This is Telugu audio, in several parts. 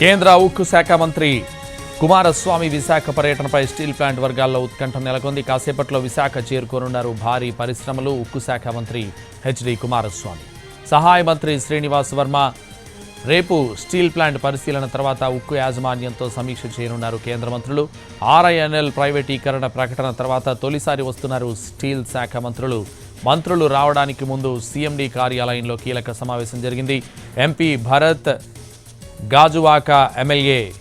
కేంద్ర ఉక్కు శాఖ మంత్రి కుమారస్వామి విశాఖ పర్యటనపై స్టీల్ ప్లాంట్ వర్గాల్లో ఉత్కంఠ నెలకొంది. కాసేపట్లో విశాఖ చేరుకోనున్నారు భారీ పరిశ్రమలు ఉక్కు శాఖ మంత్రి హెచ్డి కుమారస్వామి. సహాయ మంత్రి శ్రీనివాస్ వర్మ రేపు స్టీల్ ప్లాంట్ పరిశీలన తర్వాత ఉక్కు యాజమాన్యంతో సమీక్ష చేయనున్నారు కేంద్ర మంత్రులు. ఆర్ఐఎన్ఎల్ ప్రైవేటీకరణ ప్రకటన తర్వాత తొలిసారి వస్తున్నారు స్టీల్ శాఖ మంత్రులు. మంత్రులు రావడానికి ముందు సీఎండీ కార్యాలయంలో కీలక సమావేశం జరిగింది. MP Bharat Gajuwaka MLA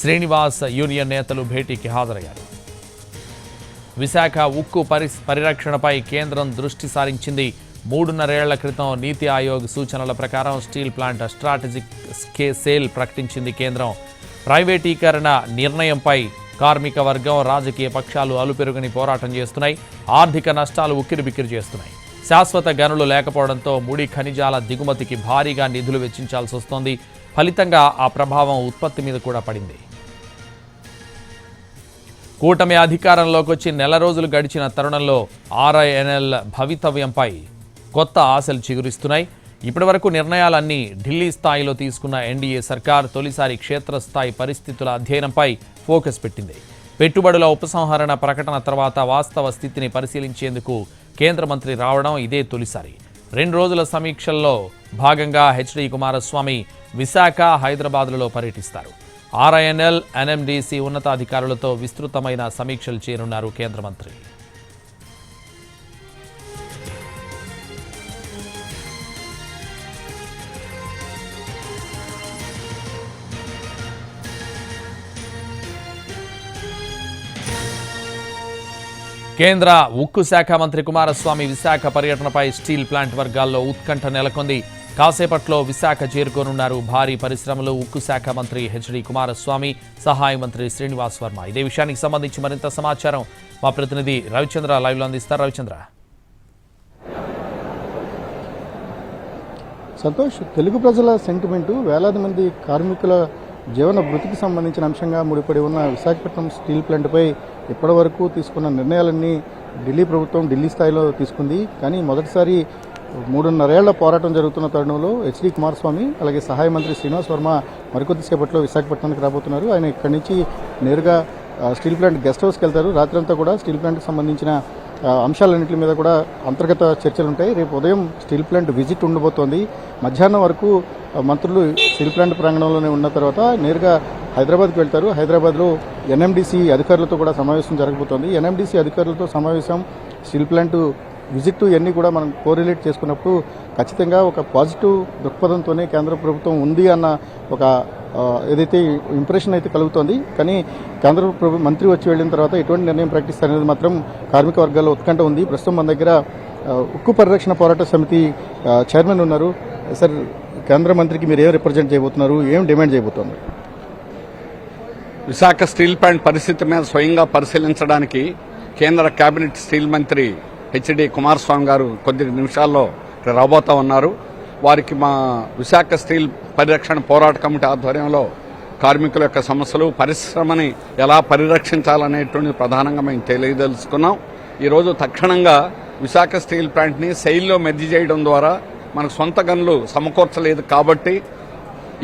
Srinivas union నేతలు భేటీకి హాజరయ్యారు. విశాఖ ఉక్కు పరి పరిరక్షణపై కేంద్రం దృష్టి సారించింది. మూడున్నరేళ్ళ క్రితం నీతి ఆయోగ్ సూచనల ప్రకారం స్టీల్ ప్లాంట్ స్ట్రాటజిక్ స్కే సేల్ ప్రకటించింది కేంద్రం. ప్రైవేటీకరణ నిర్ణయంపై కార్మిక వర్గం రాజకీయ పక్షాలు అలుపెరుగని పోరాటం చేస్తున్నాయి. ఆర్థిక నష్టాలు ఉక్కిరిబిక్కిరి చేస్తున్నాయి. శాశ్వత గనులు లేకపోవడంతో ముడి ఖనిజాల దిగుమతికి భారీగా నిధులు వెచ్చించాల్సి వస్తోంది ఫలితంగా ఆ ప్రభావం ఉత్పత్తి మీద కూడా పడింది. కూటమి అధికారంలోకి వచ్చి నెల రోజులు గడిచిన తరుణంలో ఆర్ఐఎన్ఎల్ భవితవ్యంపై కొత్త ఆశలు చిగురిస్తున్నాయి. ఇప్పటివరకు నిర్ణయాలన్నీ ఢిల్లీ స్థాయిలో తీసుకున్న ఎన్డీఏ సర్కార్ తొలిసారి క్షేత్రస్థాయి పరిస్థితుల అధ్యయనంపై ఫోకస్ పెట్టింది. పెట్టుబడుల ఉపసంహరణ ప్రకటన తర్వాత వాస్తవ స్థితిని పరిశీలించేందుకు కేంద్ర మంత్రి రావడం ఇదే తొలిసారి. రెండు రోజుల సమీక్షల్లో భాగంగా హెచ్డి కుమారస్వామి విశాఖ హైదరాబాద్లలో పర్యటిస్తారు. ఆర్ఐఎన్ఎల్ ఎన్ఎండిసి ఉన్నతాధికారులతో విస్తృతమైన సమీక్షలు చేయనున్నారు కేంద్ర మంత్రి. కేంద్ర ఉక్కు శాఖ మంత్రి కుమారస్వామి విశాఖ పర్యటనపై స్టీల్ ప్లాంట్ వర్గాల్లో ఉత్కంఠ నెలకొంది. కాసేపట్లో విశాఖ చేరుకోనున్నారు భారీ పరిశ్రమలు ఉక్కు శాఖ మంత్రి హెచ్డి కుమారస్వామి సహాయ మంత్రి శ్రీనివాస్ వర్మ. ఇదే విషయానికి సంబంధించి మరింత సమాచారం మా ప్రతినిధి రవిచంద్ర లైవ్లో అందిస్తారు. రవిచంద్ర. సంతోష్ తెలుగు ప్రజల సెంటిమెంటు వేలాది మంది కార్మికుల జీవన వృత్తికి సంబంధించిన అంశంగా ముడిపడి ఉన్న విశాఖపట్నం స్టీల్ ప్లాంట్పై ఇప్పటివరకు తీసుకున్న నిర్ణయాలన్నీ ఢిల్లీ ప్రభుత్వం ఢిల్లీ స్థాయిలో తీసుకుంది. కానీ మొదటిసారి మూడున్నరేళ్ళ పోరాటం జరుగుతున్న తరుణంలో హెచ్డి కుమారస్వామి అలాగే సహాయ మంత్రి శ్రీనివాస్ వర్మ మరికొద్దిసేపట్లో విశాఖపట్నానికి రాబోతున్నారు. ఆయన ఇక్కడి నుంచి నేరుగా స్టీల్ ప్లాంట్ గెస్ట్ హౌస్కి వెళ్తారు. రాత్రంతా కూడా స్టీల్ ప్లాంట్కి సంబంధించిన అంశాలన్నింటి మీద కూడా అంతర్గత చర్చలు ఉంటాయి రేపు ఉదయం స్టీల్ ప్లాంట్ విజిట్ ఉండబోతోంది. మధ్యాహ్నం వరకు మంత్రులు స్టీల్ ప్లాంట్ ప్రాంగణంలోనే ఉన్న తర్వాత నేరుగా హైదరాబాద్కి వెళ్తారు. హైదరాబాద్లో ఎన్ఎండిసి అధికారులతో కూడా సమావేశం జరగబోతోంది. ఎన్ఎండిసి అధికారులతో సమావేశం స్టీల్ ప్లాంట్ విజిట్ ఇవన్నీ కూడా మనం కోరిలేట్ చేసుకున్నప్పుడు ఖచ్చితంగా ఒక పాజిటివ్ దృక్పథంతోనే కేంద్ర ప్రభుత్వం ఉంది అన్న ఒక ఏదైతే ఇంప్రెషన్ అయితే కలుగుతోంది కానీ కేంద్ర ప్రభు మంత్రి వచ్చి వెళ్ళిన తర్వాత ఎటువంటి నిర్ణయం ప్రకటిస్తారనేది మాత్రం కార్మిక వర్గాల్లో ఉత్కంఠ ఉంది. ప్రస్తుతం మన దగ్గర ఉక్కు పరిరక్షణ పోరాట సమితి చైర్మన్ ఉన్నారు. సార్ కేంద్ర మంత్రికి మీరు ఏం రిప్రజెంట్ చేయబోతున్నారు? ఏం డిమాండ్ చేయబోతున్నారు విశాఖ స్టీల్ ప్లాంట్ పరిస్థితి మీద స్వయంగా పరిశీలించడానికి కేంద్ర కేబినెట్ స్టీల్ మంత్రి హెచ్డి కుమారస్వామి గారు కొద్ది నిమిషాల్లో ఇక్కడ రాబోతా ఉన్నారు. వారికి మా విశాఖ స్టీల్ పరిరక్షణ పోరాట కమిటీ ఆధ్వర్యంలో కార్మికుల యొక్క సమస్యలు పరిశ్రమని ఎలా పరిరక్షించాలనేటువంటి ప్రధానంగా మేము తెలియదలుచుకున్నాం. ఈరోజు తక్షణంగా విశాఖ స్టీల్ ప్లాంట్ని శైలిలో మెర్జి చేయడం ద్వారా మనకు సొంత గనులు సమకూర్చలేదు కాబట్టి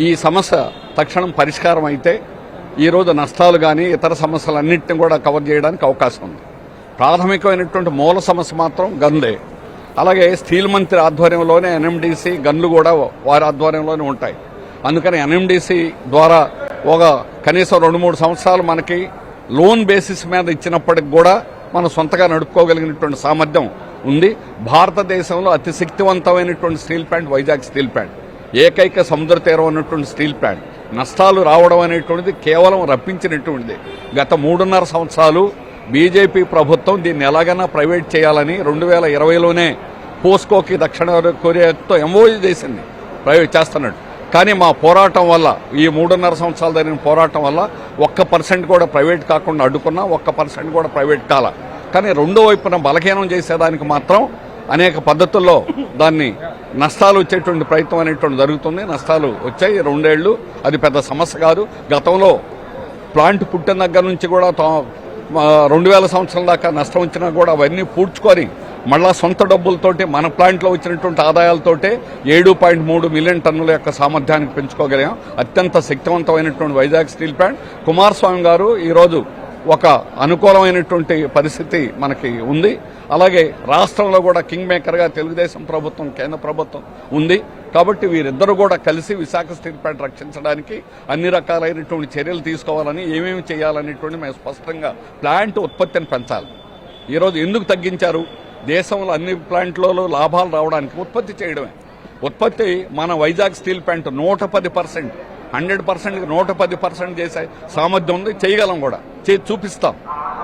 ఈ సమస్య తక్షణం పరిష్కారం అయితే ఈరోజు నష్టాలు కానీ ఇతర సమస్యలన్నింటినీ కూడా కవర్ చేయడానికి అవకాశం ఉంది. ప్రాథమికమైనటువంటి మూల సమస్య మాత్రం గన్లే. అలాగే స్టీల్ మంత్రి ఆధ్వర్యంలోనే ఎన్ఎండిసి గన్లు కూడా వారి ఆధ్వర్యంలోనే ఉంటాయి. అందుకని ఎన్ఎండిసి ద్వారా ఒక కనీసం రెండు మూడు సంవత్సరాలు మనకి లోన్ బేసిస్ మీద ఇచ్చినప్పటికి కూడా మనం సొంతగా నడుపుకోగలిగినటువంటి సామర్థ్యం ఉంది. భారతదేశంలో అతి శక్తివంతమైనటువంటి steel plant Vizag steel plant. ఏకైక సముద్ర తీరం ఉన్నటువంటి స్టీల్ ప్లాంట్. నష్టాలు రావడం అనేటువంటిది కేవలం రప్పించినటువంటిది. గత మూడున్నర సంవత్సరాలు బీజేపీ ప్రభుత్వం దీన్ని ఎలాగైనా ప్రైవేట్ చేయాలని రెండు వేల ఇరవైలోనే పోస్కోకి దక్షిణ కొరియాతో ఎంఓజీ చేసింది. ప్రైవేట్ చేస్తున్నాడు. కానీ మా పోరాటం వల్ల ఈ మూడున్నర సంవత్సరాలు జరిగిన పోరాటం వల్ల ఒక్క పర్సెంట్ కూడా ప్రైవేట్ కాకుండా అడ్డుకున్నా ఒక్క పర్సెంట్ కూడా ప్రైవేట్ కాల. కానీ రెండో వైపున బలహీనం చేసేదానికి మాత్రం అనేక పద్ధతుల్లో దాన్ని నష్టాలు వచ్చేటువంటి ప్రయత్నం అనేటువంటి జరుగుతుంది. నష్టాలు వచ్చాయి. రెండేళ్ళు అది పెద్ద సమస్య కాదు. గతంలో ప్లాంట్ పుట్టిన దగ్గర నుంచి కూడా తా- రెండు వేల సంవత్సరాల దాకా నష్టం వచ్చినా కూడా అవన్నీ పూడ్చుకొని మళ్ళా సొంత డబ్బులతోటి మన ప్లాంట్లో వచ్చినటువంటి ఆదాయాలతోటే ఏడు పాయింట్ మూడు మిలియన్ టన్నుల యొక్క సామర్థ్యానికి పెంచుకోగలిగాం. అత్యంత శక్తివంతమైనటువంటి వైజాగ్ స్టీల్ ప్లాంట్. కుమారస్వామి గారు ఈరోజు ఒక అనుకూలమైనటువంటి పరిస్థితి మనకి ఉంది. అలాగే రాష్ట్రంలో కూడా కింగ్ మేకర్గా తెలుగుదేశం ప్రభుత్వం కేంద్ర ప్రభుత్వం ఉంది. కాబట్టి వీరిద్దరూ కూడా కలిసి విశాఖ స్టీల్ ప్లాంట్ రక్షించడానికి అన్ని రకాలైనటువంటి చర్యలు తీసుకోవాలని ఏమేమి చేయాలనేటువంటి మేము స్పష్టంగా ప్లాంట్ ఉత్పత్తిని పెంచాలి. ఈరోజు ఎందుకు తగ్గించారు? దేశంలో అన్ని ప్లాంట్లలో లాభాలు రావడానికి ఉత్పత్తి చేయడమే. ఉత్పత్తి మన వైజాగ్ స్టీల్ ప్లాంట్ నూట పది పర్సెంట్ హండ్రెడ్ పర్సెంట్ నూట పది పర్సెంట్ చేసే సామర్థ్యం ఉంది. చేయగలం కూడా. చే చూపిస్తాం.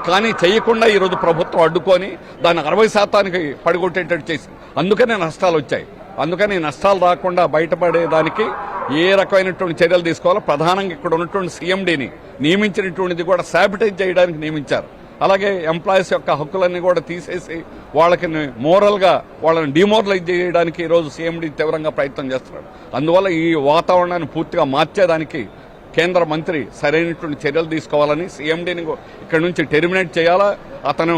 కానీ చేయకుండా ఈరోజు ప్రభుత్వం అడ్డుకొని దాన్ని అరవై శాతానికి పడగొట్టేటట్టు చేసి అందుకనే నష్టాలు వచ్చాయి. అందుకని నష్టాలు రాకుండా బయటపడేదానికి ఏ రకమైనటువంటి చర్యలు తీసుకోవాలో ప్రధానంగా ఇక్కడ ఉన్నటువంటి సీఎండీని నియమించినటువంటిది కూడా శాబిటైజ్ చేయడానికి నియమించారు. అలాగే ఎంప్లాయీస్ యొక్క హక్కులన్నీ కూడా తీసేసి వాళ్ళకి మోరల్గా వాళ్ళని డిమోరలైజ్ చేయడానికి ఈరోజు సీఎండీ తీవ్రంగా ప్రయత్నం చేస్తున్నాడు అందువల్ల ఈ వాతావరణాన్ని పూర్తిగా మార్చేదానికి కేంద్ర మంత్రి సరైనటువంటి చర్యలు తీసుకోవాలని సీఎండీని ఇక్కడ నుంచి టెర్మినేట్ చేయాలా? అతను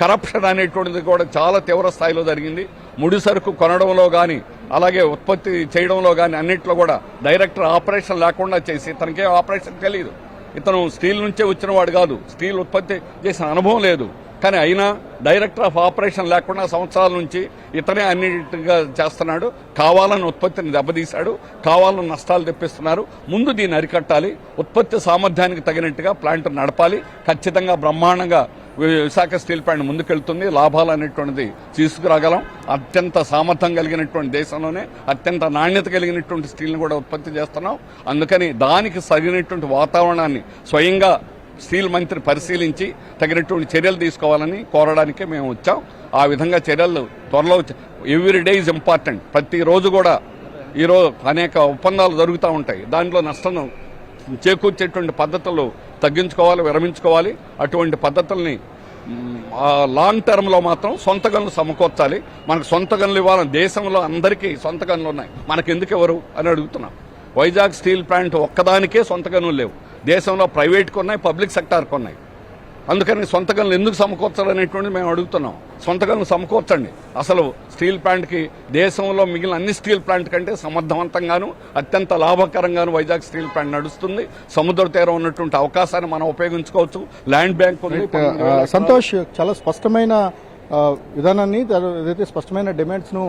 కరప్షన్ అనేటువంటిది కూడా చాలా తీవ్ర స్థాయిలో జరిగింది. ముడి సరుకు కొనడంలో కానీ అలాగే ఉత్పత్తి చేయడంలో కానీ అన్నింటిలో కూడా డైరెక్టర్ ఆపరేషన్ లేకుండా చేసి తనకే ఆపరేషన్ తెలియదు ఇతను స్టీల్ నుంచే వచ్చిన వాడు కాదు. స్టీల్ ఉత్పత్తి చేసిన అనుభవం లేదు. కానీ అయినా డైరెక్టర్ ఆఫ్ ఆపరేషన్ లేకుండా సంవత్సరాల నుంచి ఇతనే అన్నిటిగా చేస్తున్నాడు. కావాలని ఉత్పత్తిని దెబ్బతీశాడు. కావాలని నష్టాలు తెప్పిస్తున్నారు. ముందు దీన్ని అరికట్టాలి. ఉత్పత్తి సామర్థ్యానికి తగినట్టుగా ప్లాంట్ నడపాలి. ఖచ్చితంగా బ్రహ్మాండంగా విశాఖ స్టీల్ ప్లాంట్ ముందుకెళ్తుంది. లాభాలు అనేటువంటిది తీసుకురాగలం. అత్యంత సామర్థ్యం కలిగినటువంటి దేశంలోనే అత్యంత నాణ్యత కలిగినటువంటి స్టీల్ని కూడా ఉత్పత్తి చేస్తున్నాం. అందుకని దానికి సగినటువంటి వాతావరణాన్ని స్వయంగా స్టీల్ మంత్రి పరిశీలించి తగినటువంటి చర్యలు తీసుకోవాలని కోరడానికే మేము వచ్చాం. ఆ విధంగా చర్యలు త్వరలో ఎవ్రీ డే ఇస్ ఇంపార్టెంట్ ప్రతిరోజు కూడా ఈరోజు అనేక ఒప్పందాలు జరుగుతూ ఉంటాయి. దాంట్లో నష్టం చేకూర్చేటువంటి పద్ధతులు తగ్గించుకోవాలి విరమించుకోవాలి. అటువంటి పద్ధతుల్ని లాంగ్ టర్మ్లో మాత్రం సొంత గనులు సమకూర్చాలి. మనకు సొంత గనులు ఇవ్వాలని దేశంలో అందరికీ సొంత గనులు ఉన్నాయి. మనకు ఎందుకు ఎవరు అని అడుగుతున్నాం. వైజాగ్ స్టీల్ ప్లాంట్ ఒక్కదానికే సొంత గనులు లేవు. దేశంలో ప్రైవేట్కి ఉన్నాయి పబ్లిక్ సెక్టార్కి ఉన్నాయి. అందుకని సొంత గనులు ఎందుకు సమకూర్చాలనేటువంటిది మేము అడుగుతున్నాం. సొంత గనులు సమకూర్చండి. అసలు స్టీల్ ప్లాంట్కి దేశంలో మిగిలిన అన్ని స్టీల్ ప్లాంట్ కంటే సమర్థవంతంగాను అత్యంత లాభకరంగాను వైజాగ్ స్టీల్ ప్లాంట్ నడుస్తుంది. సముద్ర తీరం ఉన్నటువంటి అవకాశాన్ని మనం ఉపయోగించుకోవచ్చు. ల్యాండ్ బ్యాంక్ సంతోష్ చాలా స్పష్టమైన విధానాన్ని ఏదైతే స్పష్టమైన డిమాండ్స్ను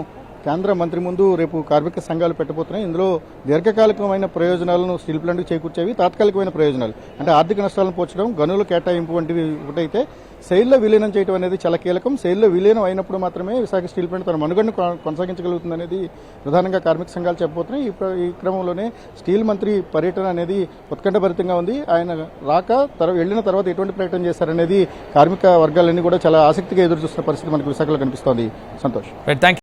కేంద్ర మంత్రి ముందు రేపు కార్మిక సంఘాలు పెట్టబోతున్నాయి. ఇందులో దీర్ఘకాలికమైన ప్రయోజనాలను స్టీల్ ప్లాంట్కి చేకూర్చేవి తాత్కాలికమైన ప్రయోజనాలు. అంటే ఆర్థిక నష్టాలను పోర్చడం గనుల కేటాయింపు వంటివి ఒకటైతే శైల్లో విలీనం చేయడం అనేది చాలా కీలకం. సెయిల్లో విలీనం అయినప్పుడు మాత్రమే విశాఖ స్టీల్ ప్లాంట్ తన మనుగడను కొనసాగించగలుగుతుంది అనేది ప్రధానంగా కార్మిక సంఘాలు చెప్పబోతున్నాయి. ఈ క్రమంలోనే స్టీల్ మంత్రి పర్యటన అనేది ఉత్కంఠభరితంగా ఉంది. ఆయన రాక తర్వాత వెళ్ళిన తర్వాత ఎటువంటి ప్రకటన చేశారనేది కార్మిక వర్గాలన్నీ కూడా చాలా ఆసక్తిగా ఎదురు చూస్తున్న పరిస్థితి మనకు విశాఖలో కనిపిస్తోంది. సంతోష్. థ్యాంక్